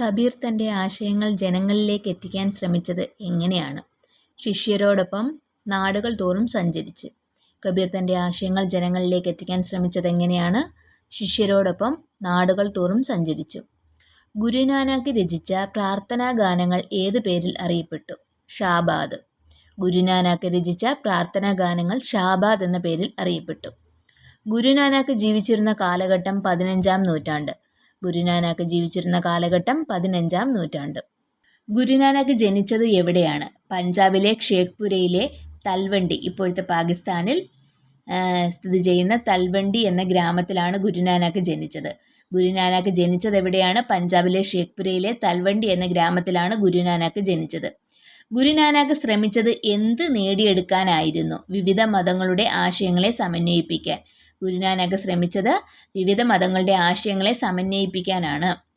കബീർ തന്റെ ആശയങ്ങൾ ജനങ്ങളിലേക്ക് എത്തിക്കാൻ ശ്രമിച്ചത് എങ്ങനെയാണ്? ശിഷ്യരോടൊപ്പം നാടുകൾ തോറും സഞ്ചരിച്ച്. കബീർ തന്റെ ആശയങ്ങൾ ജനങ്ങളിലേക്ക് എത്തിക്കാൻ ശ്രമിച്ചത് എങ്ങനെയാണ്? ശിഷ്യരോടൊപ്പം നാടുകൾ തോറും സഞ്ചരിച്ചു. ഗുരുനാനാക്ക് രചിച്ച പ്രാർത്ഥനാ ഗാനങ്ങൾ ഏതു പേരിൽ അറിയപ്പെട്ടു? ഷാബാദ്. ഗുരുനാനാക്ക് രചിച്ച പ്രാർത്ഥനാ ഗാനങ്ങൾ ഷാബാദ് എന്ന പേരിൽ അറിയപ്പെട്ടു. ഗുരുനാനാക്ക് ജീവിച്ചിരുന്ന കാലഘട്ടം പതിനഞ്ചാം നൂറ്റാണ്ട്. ഗുരുനാനാക്ക് ജീവിച്ചിരുന്ന കാലഘട്ടം പതിനഞ്ചാം നൂറ്റാണ്ട്. ഗുരുനാനാക്ക് ജനിച്ചത് എവിടെയാണ്? പഞ്ചാബിലെ ഷേഖ്പുരയിലെ തൽവണ്ടി ഇപ്പോഴത്തെ പാകിസ്ഥാനിൽ സ്ഥിതി ചെയ്യുന്ന തൽവണ്ടി എന്ന ഗ്രാമത്തിലാണ് ഗുരുനാനാക്ക് ജനിച്ചത്. ഗുരുനാനാക്ക് ജനിച്ചത് എവിടെയാണ്? പഞ്ചാബിലെ ഷേഖ്പുരയിലെ തൽവണ്ടി എന്ന ഗ്രാമത്തിലാണ് ഗുരുനാനാക്ക് ജനിച്ചത്. ഗുരുനാനാക്ക് ശ്രമിച്ചത് എന്ത് നേടിയെടുക്കാനായിരുന്നു? വിവിധ മതങ്ങളുടെ ആശയങ്ങളെ സമന്വയിപ്പിക്കാൻ. ഗുരുനാനാക്ക് ശ്രമിച്ചത് വിവിധ മതങ്ങളുടെ ആശയങ്ങളെ സമന്വയിപ്പിക്കാനാണ്.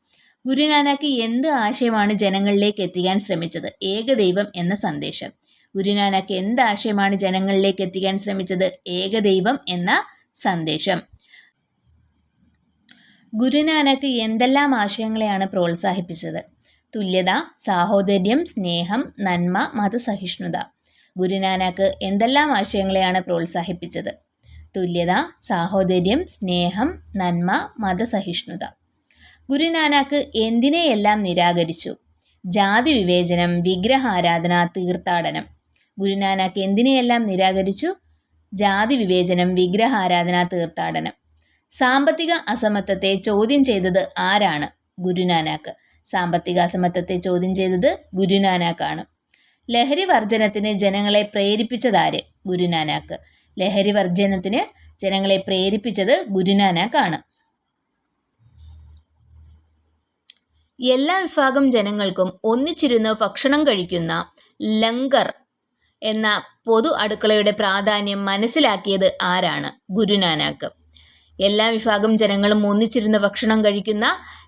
ഗുരുനാനാക്ക് എന്ത് ആശയമാണ് ജനങ്ങളിലേക്ക് എത്തിക്കാൻ ശ്രമിച്ചത്? ഏകദൈവം എന്ന സന്ദേശം. ഗുരുനാനാക്ക് എന്ത് ആശയമാണ് ജനങ്ങളിലേക്ക് എത്തിക്കാൻ ശ്രമിച്ചത്? ഏകദൈവം എന്ന സന്ദേശം. ഗുരുനാനാക്ക് എന്തെല്ലാം ആശയങ്ങളെയാണ് പ്രോത്സാഹിപ്പിച്ചത്? തുല്യത സാഹോദര്യം സ്നേഹം നന്മ മതസഹിഷ്ണുത. ഗുരുനാനാക്ക് എന്തെല്ലാം ആശയങ്ങളെയാണ് പ്രോത്സാഹിപ്പിച്ചത്? തുല്യത സാഹോദര്യം സ്നേഹം നന്മ മതസഹിഷ്ണുത. ഗുരുനാനാക്ക് എന്തിനെയെല്ലാം നിരാകരിച്ചു? ജാതി വിവേചനം വിഗ്രഹാരാധന തീർത്ഥാടനം. ഗുരുനാനാക്ക് എന്തിനെയെല്ലാം നിരാകരിച്ചു? ജാതി വിവേചനം വിഗ്രഹാരാധന തീർത്ഥാടനം. സാമ്പത്തിക അസമത്വത്തെ ചോദ്യം ചെയ്തത് ആരാണ്? ഗുരുനാനാക്ക്. സാമ്പത്തിക അസമത്വത്തെ ചോദ്യം ചെയ്തത് ഗുരുനാനാക്കാണ്. ലഹരി വർജനത്തിന് ജനങ്ങളെ പ്രേരിപ്പിച്ചതാര്? ഗുരുനാനാക്ക്. ലഹരി വർജനത്തിന് ജനങ്ങളെ പ്രേരിപ്പിച്ചത് ഗുരുനാനാക്കാണ് എല്ലാ വിഭാഗം ജനങ്ങൾക്കും ഒന്നിച്ചിരുന്ന് ഭക്ഷണം കഴിക്കുന്ന ലങ്കർ എന്ന പൊതു അടുക്കളയുടെ പ്രാധാന്യം മനസ്സിലാക്കിയത് ആരാണ്? ഗുരുനാനാക്ക്. എല്ലാ വിഭാഗം ജനങ്ങളും ഒന്നിച്ചിരുന്ന് ഭക്ഷണം കഴിക്കുന്ന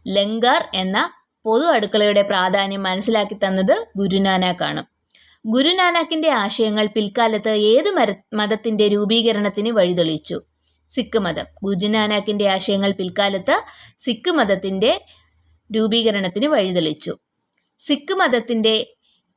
ലങ്കർ എന്ന പൊതു അടുക്കളയുടെ പ്രാധാന്യം മനസ്സിലാക്കി തന്നത് ഗുരുനാനാക്കാണ്. ഗുരുനാനാക്കിന്റെ ആശയങ്ങൾ പിൽക്കാലത്ത് ഏത് മര മതത്തിന്റെ രൂപീകരണത്തിന് വഴിതെളിച്ചു? സിഖ് മതം. ഗുരുനാനാക്കിന്റെ ആശയങ്ങൾ പിൽക്കാലത്ത് സിഖ് മതത്തിന്റെ രൂപീകരണത്തിന് വഴിതെളിച്ചു. സിഖ് മതത്തിന്റെ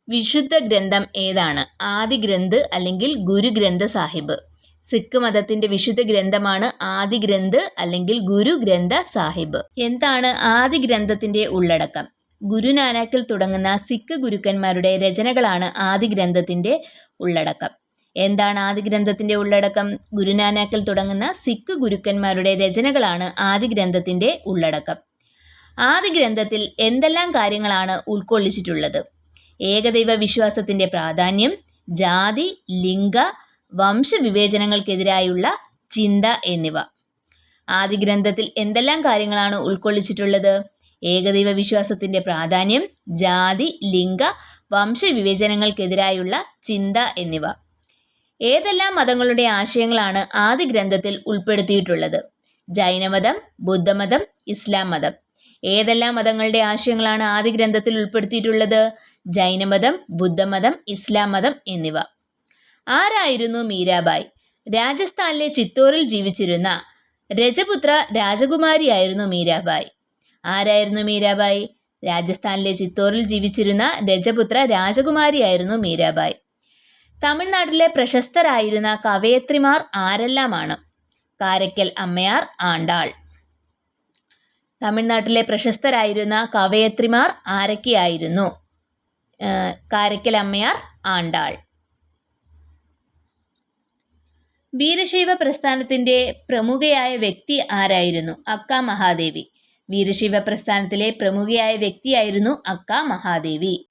വിശുദ്ധ ഗ്രന്ഥം ഏതാണ്? ആദി ഗ്രന്ഥ് അല്ലെങ്കിൽ ഗുരു ഗ്രന്ഥ സാഹിബ്. സിഖ് മതത്തിന്റെ വിശുദ്ധ ഗ്രന്ഥമാണ് ആദി ഗ്രന്ഥ് അല്ലെങ്കിൽ ഗുരു ഗ്രന്ഥ സാഹിബ്. എന്താണ് ആദി ഗ്രന്ഥത്തിന്റെ ഉള്ളടക്കം? ഗുരുനാനാക്കിൽ തുടങ്ങുന്ന സിഖ് ഗുരുക്കന്മാരുടെ രചനകളാണ് ആദി ഗ്രന്ഥത്തിന്റെ ഉള്ളടക്കം. എന്താണ് ആദി ഗ്രന്ഥത്തിന്റെ ഉള്ളടക്കം? ഗുരുനാനാക്കിൽ തുടങ്ങുന്ന സിഖ് ഗുരുക്കന്മാരുടെ രചനകളാണ് ആദി ഗ്രന്ഥത്തിന്റെ ഉള്ളടക്കം. ആദി ഗ്രന്ഥത്തിൽ എന്തെല്ലാം കാര്യങ്ങളാണ് ഉൾക്കൊള്ളിച്ചിട്ടുള്ളത്? ഏകദൈവ വിശ്വാസത്തിന്റെ പ്രാധാന്യം ജാതി ലിംഗ വംശവിവേചനങ്ങൾക്കെതിരായുള്ള ചിന്ത എന്നിവ. ആദി ഗ്രന്ഥത്തിൽ എന്തെല്ലാം കാര്യങ്ങളാണ് ഉൾക്കൊള്ളിച്ചിട്ടുള്ളത്? ഏകദൈവ വിശ്വാസത്തിന്റെ പ്രാധാന്യം ജാതി ലിംഗ വംശവിവേചനങ്ങൾക്കെതിരായുള്ള ചിന്ത എന്നിവ. ഏതെല്ലാം മതങ്ങളുടെ ആശയങ്ങളാണ് ആദ്യ ഗ്രന്ഥത്തിൽ ഉൾപ്പെടുത്തിയിട്ടുള്ളത്? ജൈനമതം ബുദ്ധമതം ഇസ്ലാം മതം. ഏതെല്ലാം മതങ്ങളുടെ ആശയങ്ങളാണ് ആദ്യ ഗ്രന്ഥത്തിൽ ഉൾപ്പെടുത്തിയിട്ടുള്ളത്? ജൈനമതം ബുദ്ധമതം ഇസ്ലാം മതം എന്നിവ. ആരായിരുന്നു മീരാബായ്? രാജസ്ഥാനിലെ ചിത്തോറിൽ ജീവിച്ചിരുന്ന രജപുത്ര രാജകുമാരിയായിരുന്നു മീരാബായ്. ആരായിരുന്നു മീരാബായി? രാജസ്ഥാനിലെ ചിത്തോറിൽ ജീവിച്ചിരുന്ന രജപുത്ര രാജകുമാരിയായിരുന്നു മീരാബായ്. തമിഴ്നാട്ടിലെ പ്രശസ്തരായിരുന്ന കവയത്രിമാർ ആരെല്ലാമാണ്? കാരക്കൽ അമ്മയാർ ആണ്ടാൾ. തമിഴ്നാട്ടിലെ പ്രശസ്തരായിരുന്ന കവയത്രിമാർ ആരൊക്കെയായിരുന്നു? കാരക്കൽ അമ്മയാർ ആണ്ടാൾ. വീരശൈവ പ്രസ്ഥാനത്തിന്റെ പ്രമുഖയായ വ്യക്തി ആരായിരുന്നു? അക്ക മഹാദേവി. വീരശൈവ പ്രസ്ഥാനത്തിലെ പ്രമുഖയായ വ്യക്തിയായിരുന്നു അക്ക മഹാദേവി.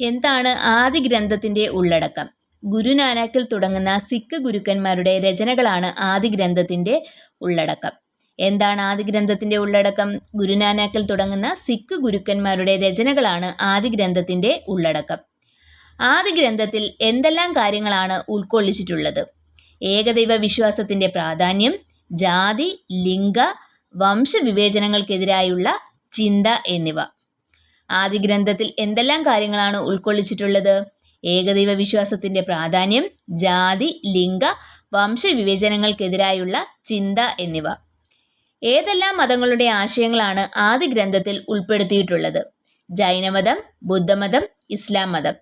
എന്താണ് ആദി ഗ്രന്ഥത്തിന്റെ ഉള്ളടക്കം? ഗുരുനാനാക്കിൽ തുടങ്ങുന്ന സിഖ് ഗുരുക്കന്മാരുടെ രചനകളാണ് ആദി ഗ്രന്ഥത്തിന്റെ ഉള്ളടക്കം. എന്താണ് ആദി ഗ്രന്ഥത്തിന്റെ ഉള്ളടക്കം? ഗുരുനാനാക്കിൽ തുടങ്ങുന്ന സിഖ് ഗുരുക്കന്മാരുടെ രചനകളാണ് ആദി ഗ്രന്ഥത്തിന്റെ ഉള്ളടക്കം. ആദി ഗ്രന്ഥത്തിൽ എന്തെല്ലാം കാര്യങ്ങളാണ് ഉൾക്കൊള്ളിച്ചിട്ടുള്ളത്? ഏകദൈവ വിശ്വാസത്തിന്റെ പ്രാധാന്യം ജാതി ലിംഗ വംശവിവേചനങ്ങൾക്കെതിരായുള്ള ചിന്ത എന്നിവ. ആദ്യ ഗ്രന്ഥത്തിൽ എന്തെല്ലാം കാര്യങ്ങളാണ് ഉൾക്കൊള്ളിച്ചിട്ടുള്ളത്? ഏകദൈവ വിശ്വാസത്തിന്റെ പ്രാധാന്യം ജാതി ലിംഗ വംശവിവേചനങ്ങൾക്കെതിരായുള്ള ചിന്ത എന്നിവ. ഏതെല്ലാം മതങ്ങളുടെ ആശയങ്ങളാണ് ആദ്യ ഗ്രന്ഥത്തിൽ ഉൾപ്പെടുത്തിയിട്ടുള്ളത്? ജൈനമതം ബുദ്ധമതം ഇസ്ലാം മതം.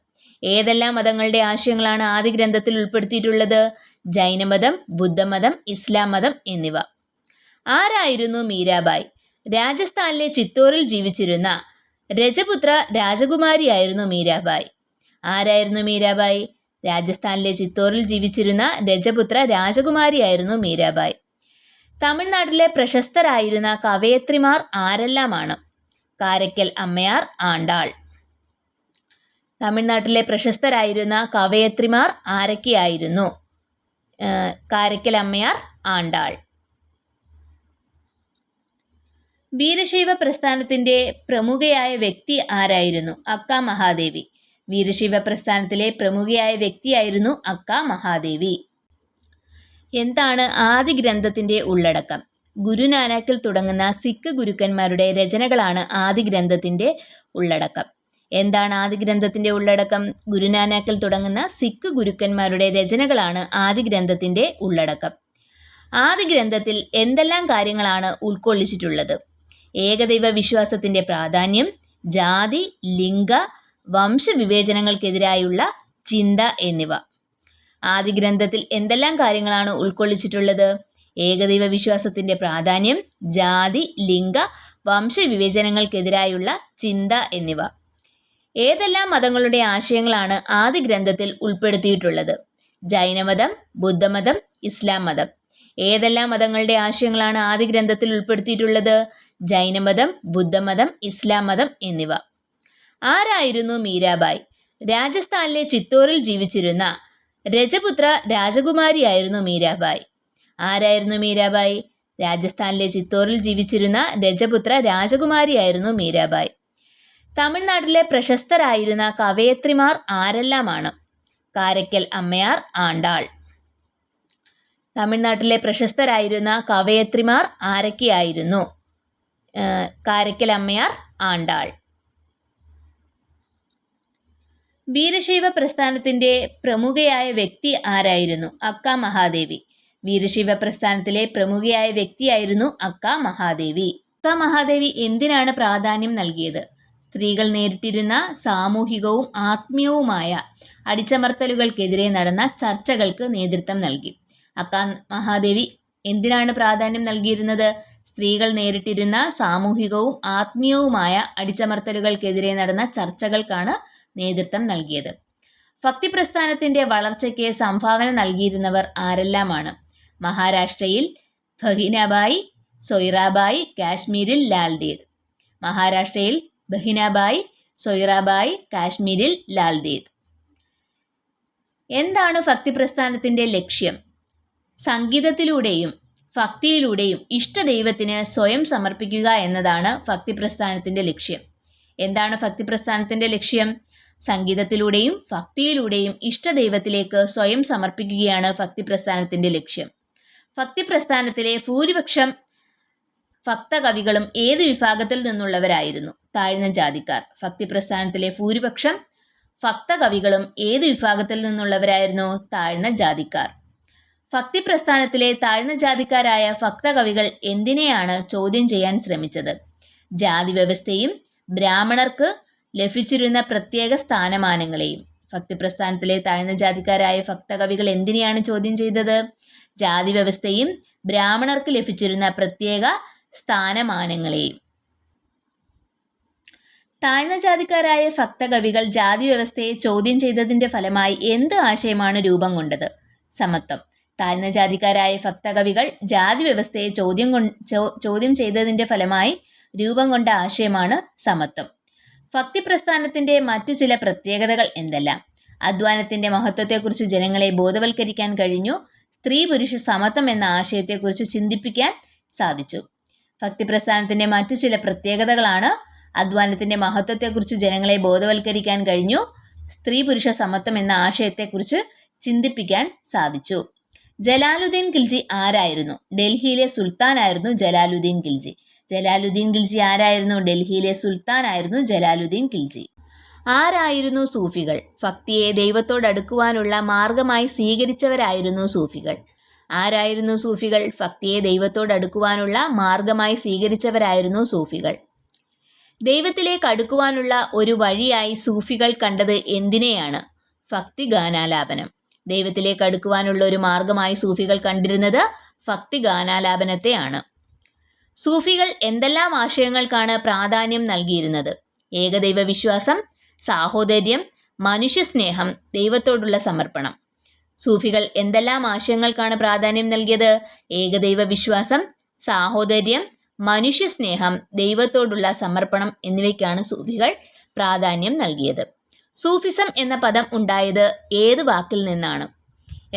ഏതെല്ലാം മതങ്ങളുടെ ആശയങ്ങളാണ് ആദ്യ ഗ്രന്ഥത്തിൽ ഉൾപ്പെടുത്തിയിട്ടുള്ളത്? ജൈനമതം ബുദ്ധമതം ഇസ്ലാം മതം എന്നിവ. ആരായിരുന്നു മീരാബായ്? രാജസ്ഥാനിലെ ചിത്തോറിൽ ജീവിച്ചിരുന്ന രജപുത്ര രാജകുമാരിയായിരുന്നു മീരാബായ്. ആരായിരുന്നു മീരാബായ്? രാജസ്ഥാനിലെ ചിത്തോറിൽ ജീവിച്ചിരുന്ന രജപുത്ര രാജകുമാരിയായിരുന്നു മീരാബായ്. തമിഴ്നാട്ടിലെ പ്രശസ്തരായിരുന്ന കവയത്രിമാർ ആരെല്ലാമാണ്? കാരക്കൽ അമ്മയാർ ആണ്ടാൾ. തമിഴ്നാട്ടിലെ പ്രശസ്തരായിരുന്ന കവയത്രിമാർ ആരൊക്കെയായിരുന്നു? കാരക്കൽ അമ്മയാർ ആണ്ടാൾ. വീരശൈവ പ്രസ്ഥാനത്തിന്റെ പ്രമുഖയായ വ്യക്തി ആരായിരുന്നു? അക്ക മഹാദേവി. വീരശൈവ പ്രസ്ഥാനത്തിലെ പ്രമുഖയായ വ്യക്തിയായിരുന്നു അക്ക മഹാദേവി. എന്താണ് ആദി ഗ്രന്ഥത്തിന്റെ ഉള്ളടക്കം? ഗുരുനാനാക്കിൽ തുടങ്ങുന്ന സിഖ് ഗുരുക്കന്മാരുടെ രചനകളാണ് ആദി ഗ്രന്ഥത്തിന്റെ ഉള്ളടക്കം. എന്താണ് ആദി ഗ്രന്ഥത്തിന്റെ ഉള്ളടക്കം? ഗുരുനാനാക്കിൽ തുടങ്ങുന്ന സിഖ് ഗുരുക്കന്മാരുടെ രചനകളാണ് ആദി ഗ്രന്ഥത്തിന്റെ ഉള്ളടക്കം. ആദി ഗ്രന്ഥത്തിൽ എന്തെല്ലാം കാര്യങ്ങളാണ് ഉൾക്കൊള്ളിച്ചിട്ടുള്ളത്? ഏകദൈവ വിശ്വാസത്തിന്റെ പ്രാധാന്യം ജാതി ലിംഗ വംശവിവേചനങ്ങൾക്കെതിരായുള്ള ചിന്ത എന്നിവ. ആദ്യ ഗ്രന്ഥത്തിൽ എന്തെല്ലാം കാര്യങ്ങളാണ് ഉൾക്കൊള്ളിച്ചിട്ടുള്ളത്? ഏകദൈവ വിശ്വാസത്തിന്റെ പ്രാധാന്യം ജാതി ലിംഗ വംശവിവേചനങ്ങൾക്കെതിരായുള്ള ചിന്ത എന്നിവ. ഏതെല്ലാം മതങ്ങളുടെ ആശയങ്ങളാണ് ആദ്യ ഗ്രന്ഥത്തിൽ ഉൾപ്പെടുത്തിയിട്ടുള്ളത്? ജൈനമതം ബുദ്ധമതം ഇസ്ലാം മതം. ഏതെല്ലാം മതങ്ങളുടെ ആശയങ്ങളാണ് ആദ്യ ഗ്രന്ഥത്തിൽ ഉൾപ്പെടുത്തിയിട്ടുള്ളത്? ജൈനമതം ബുദ്ധമതം ഇസ്ലാം മതം എന്നിവ. ആരായിരുന്നു മീരാബായ്? രാജസ്ഥാനിലെ ചിത്തോറിൽ ജീവിച്ചിരുന്ന രജപുത്ര രാജകുമാരിയായിരുന്നു മീരാബായ്. ആരായിരുന്നു മീരാബായ്? രാജസ്ഥാനിലെ ചിത്തോറിൽ ജീവിച്ചിരുന്ന രജപുത്ര രാജകുമാരിയായിരുന്നു മീരാബായ്. തമിഴ്നാട്ടിലെ പ്രശസ്തരായിരുന്ന കവയത്രിമാർ ആരെല്ലാമാണ്? കാരക്കൽ അമ്മയാർ ആണ്ടാൾ. തമിഴ്നാട്ടിലെ പ്രശസ്തരായിരുന്ന കവയത്രിമാർ ആരൊക്കെയായിരുന്നു? അമ്മയാർ ആണ്ടാൾ. വീരശൈവ പ്രസ്ഥാനത്തിന്റെ പ്രമുഖയായ വ്യക്തി ആരായിരുന്നു? അക്ക മഹാദേവി. വീരശൈവ പ്രസ്ഥാനത്തിലെ പ്രമുഖയായ വ്യക്തിയായിരുന്നു അക്ക മഹാദേവി. അക്ക മഹാദേവി എന്തിനാണ് പ്രാധാന്യം നൽകിയത്? സ്ത്രീകൾ നേരിട്ടിരുന്ന സാമൂഹികവും ആത്മീയവുമായ അടിച്ചമർത്തലുകൾക്കെതിരെ നടന്ന ചർച്ചകൾക്ക് നേതൃത്വം നൽകി. അക്ക മഹാദേവി എന്തിനാണ് പ്രാധാന്യം നൽകിയിരുന്നത്? സ്ത്രീകൾ നേരിട്ടിരുന്ന സാമൂഹികവും ആത്മീയവുമായ അടിച്ചമർത്തലുകൾക്കെതിരെ നടന്ന ചർച്ചകൾക്കാണ് നേതൃത്വം നൽകിയത്. ഭക്തി പ്രസ്ഥാനത്തിന്റെ വളർച്ചയ്ക്ക് സംഭാവന നൽകിയിരുന്നവർ ആരെല്ലാമാണ്? മഹാരാഷ്ട്രയിൽ ബഹിനബായി സൊയ്റാബായി കാശ്മീരിൽ ലാൽദീർ മഹാരാഷ്ട്രയിൽ ബഹിനബായി സൊയ്റാബായി കാശ്മീരിൽ ലാൽദീർ എന്താണ് ഭക്തി പ്രസ്ഥാനത്തിന്റെ ലക്ഷ്യം? സംഗീതത്തിലൂടെയും ഭക്തിയിലൂടെയും ഇഷ്ടദൈവത്തിന് സ്വയം സമർപ്പിക്കുക എന്നതാണ് ഭക്തി പ്രസ്ഥാനത്തിന്റെ ലക്ഷ്യം. എന്താണ് ഭക്തി പ്രസ്ഥാനത്തിന്റെ ലക്ഷ്യം? സംഗീതത്തിലൂടെയും ഭക്തിയിലൂടെയും ഇഷ്ടദൈവത്തിലേക്ക് സ്വയം സമർപ്പിക്കുകയാണ് ഭക്തി പ്രസ്ഥാനത്തിന്റെ ലക്ഷ്യം. ഭക്തി പ്രസ്ഥാനത്തിലെ ഭൂരിപക്ഷം ഭക്തകവികളും ഏത് വിഭാഗത്തിൽ നിന്നുള്ളവരായിരുന്നു? താഴ്ന്ന ജാതിക്കാർ. ഭക്തി പ്രസ്ഥാനത്തിലെ ഭൂരിപക്ഷം ഭക്തകവികളും ഏത് വിഭാഗത്തിൽ നിന്നുള്ളവരായിരുന്നു? താഴ്ന്ന ജാതിക്കാർ. ഭക്തി പ്രസ്ഥാനത്തിലെ താഴ്ന്ന ജാതിക്കാരായ ഭക്തകവികൾ എന്തിനെയാണ് ചോദ്യം ചെയ്യാൻ ശ്രമിച്ചത്? ജാതി വ്യവസ്ഥയും ബ്രാഹ്മണർക്ക് ലഭിച്ചിരുന്ന പ്രത്യേക സ്ഥാനമാനങ്ങളെയും. ഭക്തി പ്രസ്ഥാനത്തിലെ താഴ്ന്ന ജാതിക്കാരായ ഭക്തകവികൾ എന്തിനെയാണ് ചോദ്യം ചെയ്തത്? ജാതി വ്യവസ്ഥയും ബ്രാഹ്മണർക്ക് ലഭിച്ചിരുന്ന പ്രത്യേക സ്ഥാനമാനങ്ങളെയും. താഴ്ന്ന ജാതിക്കാരായ ഭക്തകവികൾ ജാതി വ്യവസ്ഥയെ ചോദ്യം ചെയ്തതിന്റെ ഫലമായി എന്ത് ആശയമാണ് രൂപം കൊണ്ടത്? സമത്വം. താഴ്ന്ന ജാതിക്കാരായ ഭക്തകവികൾ ജാതി വ്യവസ്ഥയെ ചോദ്യം ചോദ്യം ചെയ്തതിന്റെ ഫലമായി രൂപം കൊണ്ട ആശയമാണ് സമത്വം. ഭക്തി പ്രസ്ഥാനത്തിന്റെ മറ്റു ചില പ്രത്യേകതകൾ എന്തെല്ലാം? അധ്വാനത്തിന്റെ മഹത്വത്തെക്കുറിച്ച് ജനങ്ങളെ ബോധവൽക്കരിക്കാൻ കഴിഞ്ഞു. സ്ത്രീ പുരുഷ സമത്വം എന്ന ആശയത്തെക്കുറിച്ച് ചിന്തിപ്പിക്കാൻ സാധിച്ചു. ഭക്തി പ്രസ്ഥാനത്തിന്റെ മറ്റു ചില പ്രത്യേകതകളാണ് അധ്വാനത്തിന്റെ മഹത്വത്തെക്കുറിച്ച് ജനങ്ങളെ ബോധവൽക്കരിക്കാൻ കഴിഞ്ഞു. സ്ത്രീ പുരുഷ സമത്വം എന്ന ആശയത്തെക്കുറിച്ച് ചിന്തിപ്പിക്കാൻ സാധിച്ചു. ജലാലുദ്ദീൻ ഖിൽജി ആരായിരുന്നു? ഡൽഹിയിലെ സുൽത്താനായിരുന്നു ജലാലുദ്ദീൻ ഖിൽജി. ജലാലുദ്ദീൻ ഖിൽജി ആരായിരുന്നു? ഡൽഹിയിലെ സുൽത്താനായിരുന്നു ജലാലുദ്ദീൻ ഖിൽജി. ആരായിരുന്നു സൂഫികൾ? ഭക്തിയെ ദൈവത്തോടടുക്കുവാനുള്ള മാർഗമായി സ്വീകരിച്ചവരായിരുന്നു സൂഫികൾ. ആരായിരുന്നു സൂഫികൾ? ഭക്തിയെ ദൈവത്തോടടുക്കുവാനുള്ള മാർഗമായി സ്വീകരിച്ചവരായിരുന്നു സൂഫികൾ. ദൈവത്തിലേക്ക് അടുക്കുവാനുള്ള ഒരു വഴിയായി സൂഫികൾ കണ്ടത് എന്തിനെയാണ്? ഭക്തിഗാനാലാപനം. ദൈവത്തിലേക്ക് അടുക്കുവാനുള്ള ഒരു മാർഗമായി സൂഫികൾ കണ്ടിരുന്നത് ഭക്തി ഗാനാലാപനത്തെയാണ് സൂഫികൾ എന്തെല്ലാം ആശയങ്ങൾക്കാണ് പ്രാധാന്യം നൽകിയിരുന്നത്? ഏകദൈവ വിശ്വാസം സാഹോദര്യം മനുഷ്യസ്നേഹം ദൈവത്തോടുള്ള സമർപ്പണം. സൂഫികൾ എന്തെല്ലാം ആശയങ്ങൾക്കാണ് പ്രാധാന്യം നൽകിയത്? ഏകദൈവ വിശ്വാസം സാഹോദര്യം മനുഷ്യസ്നേഹം ദൈവത്തോടുള്ള സമർപ്പണം എന്നിവയ്ക്കാണ് സൂഫികൾ പ്രാധാന്യം നൽകിയത്. സൂഫിസം എന്ന പദം ഉണ്ടായത് ഏത് വാക്കിൽ നിന്നാണ്?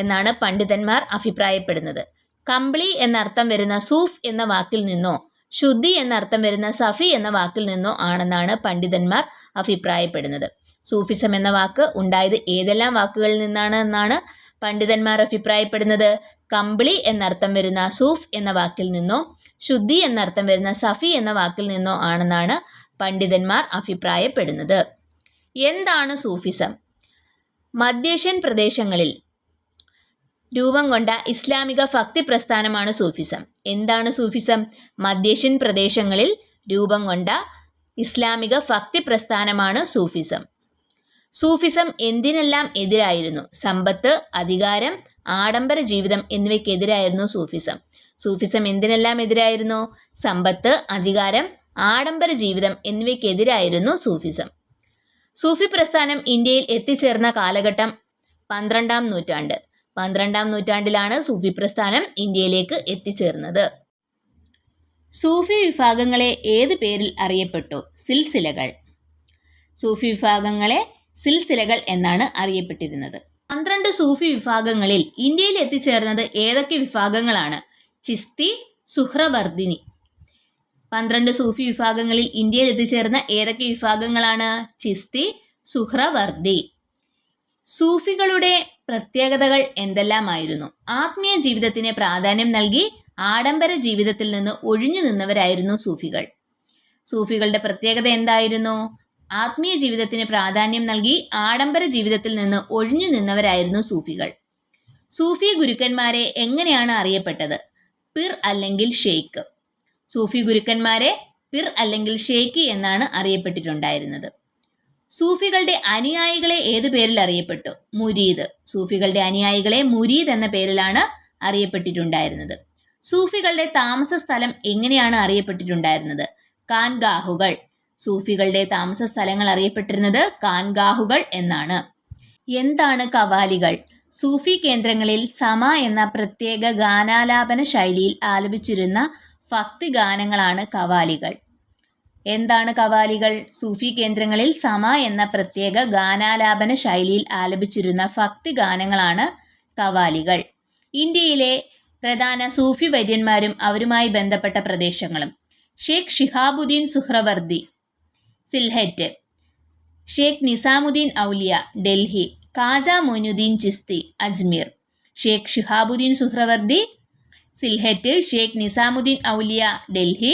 എന്നാണ് പണ്ഡിതന്മാർ അഭിപ്രായപ്പെടുന്നത്. കമ്പിളി എന്നർത്ഥം വരുന്ന സൂഫ് എന്ന വാക്കിൽ നിന്നോ ശുദ്ധി എന്നർത്ഥം വരുന്ന സഫി എന്ന വാക്കിൽ നിന്നോ ആണെന്നാണ് പണ്ഡിതന്മാർ അഭിപ്രായപ്പെടുന്നത്. സൂഫിസം എന്ന വാക്ക് ഉണ്ടായത് ഏതെല്ലാം വാക്കുകളിൽ നിന്നാണ് എന്നാണ് പണ്ഡിതന്മാർ അഭിപ്രായപ്പെടുന്നത്? കമ്പിളി എന്നർത്ഥം വരുന്ന സൂഫ് എന്ന വാക്കിൽ നിന്നോ ശുദ്ധി എന്നർത്ഥം വരുന്ന സഫി എന്ന വാക്കിൽ നിന്നോ ആണെന്നാണ് പണ്ഡിതന്മാർ അഭിപ്രായപ്പെടുന്നത്. എന്താണ് സൂഫിസം? മധ്യേഷ്യൻ പ്രദേശങ്ങളിൽ രൂപം കൊണ്ട ഇസ്ലാമിക ഭക്തി പ്രസ്ഥാനമാണ് സൂഫിസം. എന്താണ് സൂഫിസം? മധ്യേഷ്യൻ പ്രദേശങ്ങളിൽ രൂപം കൊണ്ട ഇസ്ലാമിക ഭക്തി പ്രസ്ഥാനമാണ് സൂഫിസം. സൂഫിസം എന്തിനെല്ലാം എതിരായിരുന്നു? സമ്പത്ത് അധികാരം ആഡംബര ജീവിതം എന്നിവയ്ക്കെതിരായിരുന്നു സൂഫിസം. സൂഫിസം എന്തിനെല്ലാം എതിരായിരുന്നു? സമ്പത്ത് അധികാരം ആഡംബര ജീവിതം എന്നിവയ്ക്കെതിരായിരുന്നു സൂഫിസം. സൂഫി പ്രസ്ഥാനം ഇന്ത്യയിൽ എത്തിച്ചേർന്ന കാലഘട്ടം പന്ത്രണ്ടാം നൂറ്റാണ്ട്. പന്ത്രണ്ടാം നൂറ്റാണ്ടിലാണ് സൂഫി പ്രസ്ഥാനം ഇന്ത്യയിലേക്ക് എത്തിച്ചേർന്നത്. സൂഫി വിഭാഗങ്ങളെ ഏത് പേരിൽ അറിയപ്പെട്ടു? സിൽസിലകൾ. സൂഫി വിഭാഗങ്ങളെ സിൽസിലകൾ എന്നാണ് അറിയപ്പെട്ടിരുന്നത്. പന്ത്രണ്ട് സൂഫി വിഭാഗങ്ങളിൽ ഇന്ത്യയിൽ എത്തിച്ചേർന്നത് ഏതൊക്കെ വിഭാഗങ്ങളാണ്? ചിസ്തി സുഹ്രവർദിനി പന്ത്രണ്ട് സൂഫി വിഭാഗങ്ങളിൽ ഇന്ത്യയിൽ എത്തിച്ചേർന്ന ഏതൊക്കെ വിഭാഗങ്ങളാണ്? ചിസ്തി സുഹ്രവർദി സൂഫികളുടെ പ്രത്യേകതകൾ എന്തെല്ലാമായിരുന്നു? ആത്മീയ ജീവിതത്തിന് പ്രാധാന്യം നൽകി ആഡംബര ജീവിതത്തിൽ നിന്ന് ഒഴിഞ്ഞു നിന്നവരായിരുന്നു സൂഫികൾ. സൂഫികളുടെ പ്രത്യേകത എന്തായിരുന്നു? ആത്മീയ ജീവിതത്തിന് പ്രാധാന്യം നൽകി ആഡംബര ജീവിതത്തിൽ നിന്ന് ഒഴിഞ്ഞു നിന്നവരായിരുന്നു സൂഫികൾ. സൂഫി ഗുരുക്കന്മാരെ എങ്ങനെയാണ് അറിയപ്പെട്ടത്? പിർ അല്ലെങ്കിൽ ഷെയ്ഖ് സൂഫി ഗുരുക്കന്മാരെ പിർ അല്ലെങ്കിൽ ഷെയ്ഖി എന്നാണ് അറിയപ്പെട്ടിട്ടുണ്ടായിരുന്നത്. സൂഫികളുടെ അനുയായികളെ ഏതു പേരിൽ അറിയപ്പെട്ടു? മുരീദ്. സൂഫികളുടെ അനുയായികളെ മുരീദ് എന്ന പേരിലാണ് അറിയപ്പെട്ടിട്ടുണ്ടായിരുന്നത്. സൂഫികളുടെ താമസ സ്ഥലം എങ്ങനെയാണ് അറിയപ്പെട്ടിട്ടുണ്ടായിരുന്നത്? കാൻഗാഹുകൾ. സൂഫികളുടെ താമസ സ്ഥലങ്ങൾ അറിയപ്പെട്ടിരുന്നത് കാൻഗാഹുകൾ എന്നാണ്. എന്താണ് കവാലികൾ? സൂഫി കേന്ദ്രങ്ങളിൽ സമ എന്ന പ്രത്യേക ഗാനാലാപന ശൈലിയിൽ ആലപിച്ചിരുന്ന ഭക്തി ഗാനങ്ങളാണ് കവാലികൾ. എന്താണ് കവാലികൾ? സൂഫി കേന്ദ്രങ്ങളിൽ സമ എന്ന പ്രത്യേക ഗാനാലാപന ശൈലിയിൽ ആലപിച്ചിരുന്ന ഭക്തി ഗാനങ്ങളാണ് കവാലികൾ. ഇന്ത്യയിലെ പ്രധാന സൂഫി വര്യന്മാരും അവരുമായി ബന്ധപ്പെട്ട പ്രദേശങ്ങളും. ഷേഖ് ഷിഹാബുദ്ദീൻ സുഹ്രവർദി സിൽഹറ്റ് ഷേഖ് നിസാമുദ്ദീൻ ഔലിയ ഡൽഹി കാജ മൊയ്നുദ്ദീൻ ചിസ്തി അജ്മീർ ഷേഖ് ഷിഹാബുദ്ദീൻ സുഹ്രവർദി സിൽഹെറ്റ് ഷേഖ് നിസാമുദ്ദീൻ ഔലിയ ഡൽഹി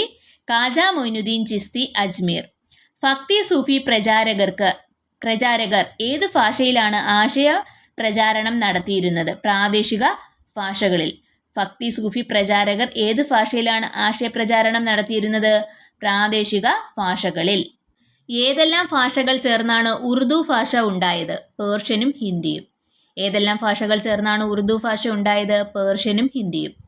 കാജ മൊയ്നുദ്ദീൻ ചിസ്തി അജ്മീർ. ഫക്തി സൂഫി പ്രചാരകർക്ക് പ്രചാരകർ ഏത് ഭാഷയിലാണ് ആശയ പ്രചാരണം നടത്തിയിരുന്നത്? പ്രാദേശിക ഭാഷകളിൽ. ഫക്തി സൂഫി പ്രചാരകർ ഏത് ഭാഷയിലാണ് ആശയ പ്രചാരണം നടത്തിയിരുന്നത്? പ്രാദേശിക ഭാഷകളിൽ. ഏതെല്ലാം ഭാഷകൾ ചേർന്നാണ് ഉറുദു ഭാഷ ഉണ്ടായത്? പേർഷ്യനും ഹിന്ദിയും. ഏതെല്ലാം ഭാഷകൾ ചേർന്നാണ് ഉറുദു ഭാഷ ഉണ്ടായത്? പേർഷ്യനും ഹിന്ദിയും.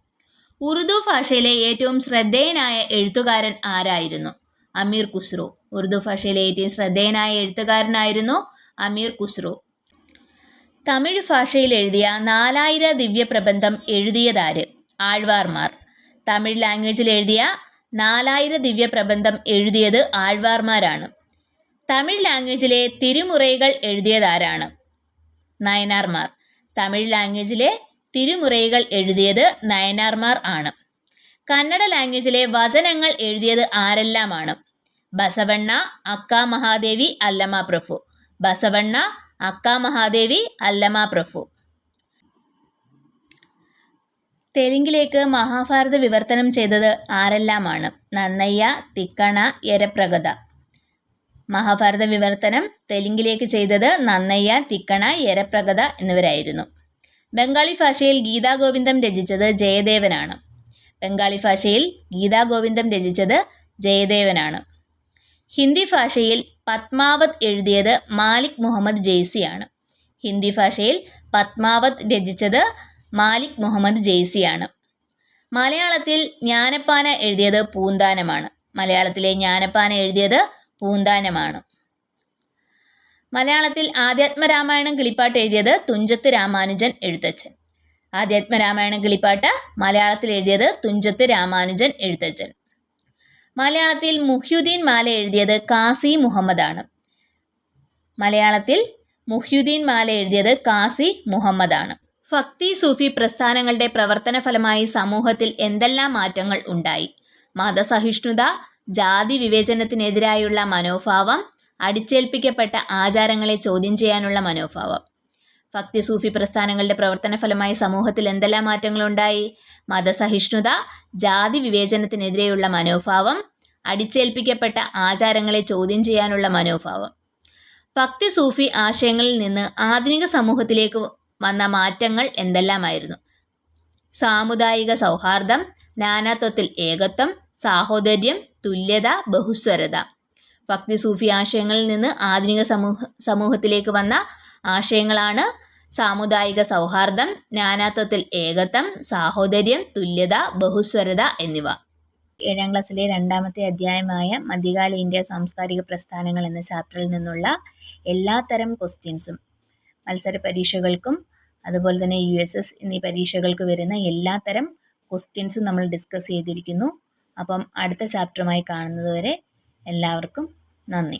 ഉറുദു ഭാഷയിലെ ഏറ്റവും ശ്രദ്ധേയനായ എഴുത്തുകാരൻ ആരായിരുന്നു? അമീർ ഖുസ്രു. ഉറുദു ഭാഷയിലെ ഏറ്റവും ശ്രദ്ധേയനായ എഴുത്തുകാരനായിരുന്നു അമീർ ഖുസ്രു. തമിഴ് ഭാഷയിൽ എഴുതിയ നാലായിര ദിവ്യ പ്രബന്ധം എഴുതിയതാര്? ആഴ്വാർമാർ. തമിഴ് ലാംഗ്വേജിൽ എഴുതിയ നാലായിര ദിവ്യ പ്രബന്ധം എഴുതിയത് ആഴ്വാർമാരാണ്. തമിഴ് ലാംഗ്വേജിലെ തിരുമുറകൾ എഴുതിയതാരാണ്? നയനാർമാർ. തമിഴ് ലാംഗ്വേജിലെ തിരുമുറൈകൾ എഴുതിയത് നയനാർമാർ ആണ്. കന്നഡ ലാംഗ്വേജിലെ വചനങ്ങൾ എഴുതിയത് ആരെല്ലാമാണ്? ബസവണ്ണ അക്ക മഹാദേവി അല്ലമ പ്രഭു. ബസവണ്ണ അക്ക മഹാദേവി അല്ലമ പ്രഭു. തെലുങ്കിലേക്ക് മഹാഭാരത വിവർത്തനം ചെയ്തത് ആരെല്ലാമാണ്? നന്നയ്യ തിക്കണ യരപ്രഗത. മഹാഭാരത വിവർത്തനം തെലുങ്കിലേക്ക് ചെയ്തത് നന്നയ്യ തിക്കണ യരപ്രഗത എന്നിവരായിരുന്നു. ബംഗാളി ഭാഷയിൽ ഗീതാഗോവിന്ദം രചിച്ചത് ജയദേവനാണ്. ബംഗാളി ഭാഷയിൽ ഗീതാഗോവിന്ദം രചിച്ചത് ജയദേവനാണ്. ഹിന്ദി ഭാഷയിൽ പത്മാവത് എഴുതിയത് മാലിക് മുഹമ്മദ് ജെയ്സിയാണ്. ഹിന്ദി ഭാഷയിൽ പത്മാവത് രചിച്ചത് മാലിക് മുഹമ്മദ് ജെയ്സിയാണ്. മലയാളത്തിൽ ജ്ഞാനപ്പാന എഴുതിയത് പൂന്താനമാണ്. മലയാളത്തിലെ ജ്ഞാനപ്പാന എഴുതിയത് പൂന്താനമാണ്. മലയാളത്തിൽ ആധ്യാത്മരാമായണം കിളിപ്പാട്ട് എഴുതിയത് തുഞ്ചത്ത് രാമാനുജൻ എഴുത്തച്ഛൻ. ആധ്യാത്മരാമായണം കിളിപ്പാട്ട് മലയാളത്തിൽ എഴുതിയത് തുഞ്ചത്ത് രാമാനുജൻ എഴുത്തച്ഛൻ. മലയാളത്തിൽ മുഹ്യുദ്ദീൻ മാല എഴുതിയത് കാസി മുഹമ്മദാണ്. മലയാളത്തിൽ മുഹ്യുദ്ദീൻ മാല എഴുതിയത് കാസി മുഹമ്മദാണ്. ഭക്തി സൂഫി പ്രസ്ഥാനങ്ങളുടെ പ്രവർത്തന ഫലമായി സമൂഹത്തിൽ എന്തെല്ലാം മാറ്റങ്ങൾ ഉണ്ടായി? മതസഹിഷ്ണുത ജാതി വിവേചനത്തിനെതിരായുള്ള മനോഭാവം അടിച്ചേൽപ്പിക്കപ്പെട്ട ആചാരങ്ങളെ ചോദ്യം ചെയ്യാനുള്ള മനോഭാവം. ഭക്തി സൂഫി പ്രസ്ഥാനങ്ങളുടെ പ്രവർത്തന ഫലമായി സമൂഹത്തിൽ എന്തെല്ലാം മാറ്റങ്ങളുണ്ടായി? മതസഹിഷ്ണുത ജാതി വിവേചനത്തിനെതിരെയുള്ള മനോഭാവം അടിച്ചേൽപ്പിക്കപ്പെട്ട ആചാരങ്ങളെ ചോദ്യം ചെയ്യാനുള്ള മനോഭാവം. ഭക്തി സൂഫി ആശയങ്ങളിൽ നിന്ന് ആധുനിക സമൂഹത്തിലേക്ക് വന്ന മാറ്റങ്ങൾ എന്തെല്ലാമായിരുന്നു? സാമുദായിക സൗഹാർദ്ദം നാനാത്വത്തിൽ ഏകത്വം സാഹോദര്യം തുല്യത ബഹുസ്വരത. ഭക്തി സൂഫി ആശയങ്ങളിൽ നിന്ന് ആധുനിക സമൂഹ സമൂഹത്തിലേക്ക് വന്ന ആശയങ്ങളാണ് സാമുദായിക സൗഹാർദ്ദം നാനാത്വത്തിൽ ഏകത്വം സാഹോദര്യം തുല്യത ബഹുസ്വരത എന്നിവ. ഏഴാം ക്ലാസ്സിലെ രണ്ടാമത്തെ അധ്യായമായ മധ്യകാല ഇന്ത്യ സാംസ്കാരിക പ്രസ്ഥാനങ്ങൾ എന്ന ചാപ്റ്ററിൽ നിന്നുള്ള എല്ലാ തരം ക്വസ്റ്റ്യൻസും മത്സര പരീക്ഷകൾക്കും അതുപോലെ തന്നെ യു എസ് എസ് എന്നീ പരീക്ഷകൾക്ക് വരുന്ന എല്ലാത്തരം ക്വസ്റ്റ്യൻസും നമ്മൾ ഡിസ്കസ് ചെയ്തിരിക്കുന്നു. അപ്പം അടുത്ത ചാപ്റ്ററുമായി കാണുന്നതുവരെ എല്ലാവർക്കും നന്ദി.